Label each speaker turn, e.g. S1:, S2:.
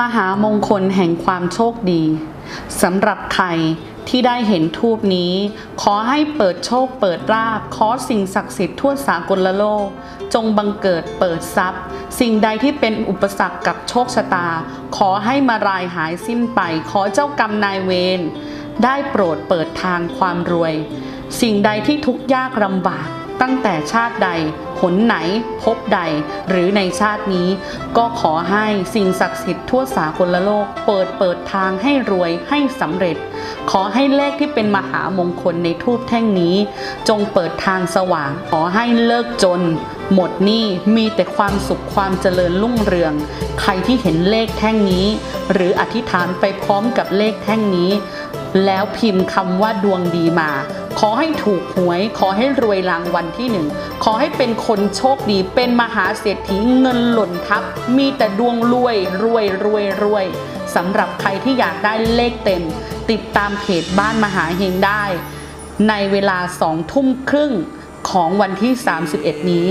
S1: มหามงคลแห่งความโชคดีสำหรับใครที่ได้เห็นทูปนี้ ขอให้เปิดโชคเปิดราบขอสิ่งศักดิ์สิทธิ์ทั่วสากลโลก จงบังเกิดเปิดทรัพย์ สิ่งใดที่เป็นอุปสรรคกับโชคชะตา ขอให้มารายหายสิ้นไป ขอเจ้ากรรมนายเวรได้โปรดเปิดทางความรวย สิ่งใดที่ทุกข์ยากลำบาก ตั้งแต่ชาติใด หนไหน พบใด หรือในชาตินี้ ก็ขอให้สิ่งศักดิ์สิทธิ์ทั่วสากลโลก เปิดเปิดทางให้รวยให้สำเร็จ ขอให้เลขที่เป็นมหามงคลในทูปแท่งนี้ จงเปิดทางสว่าง ขอให้เลิกจน หมดหนี้มีแต่ความสุขความเจริญรุ่งเรือง ใครที่เห็นเลขแท่งนี้ หรืออธิษฐานไปพร้อมกับเลขแท่งนี้ แล้วพิมพ์คำว่าดวงดีมา ขอให้ถูกหวย ขอให้รวยรางวัลที่หนึ่ง ขอให้เป็นคนโชคดี เป็นมหาเศรษฐีเงินหล่นทับ มีแต่ดวงรวย รวยรวยรวยสำหรับใครที่อยากได้เลขเต็ม ติดตามเพจบ้านมหาเฮงได้ ในเวลาสองทุ่มครึ่งของวันที่ 31 นี้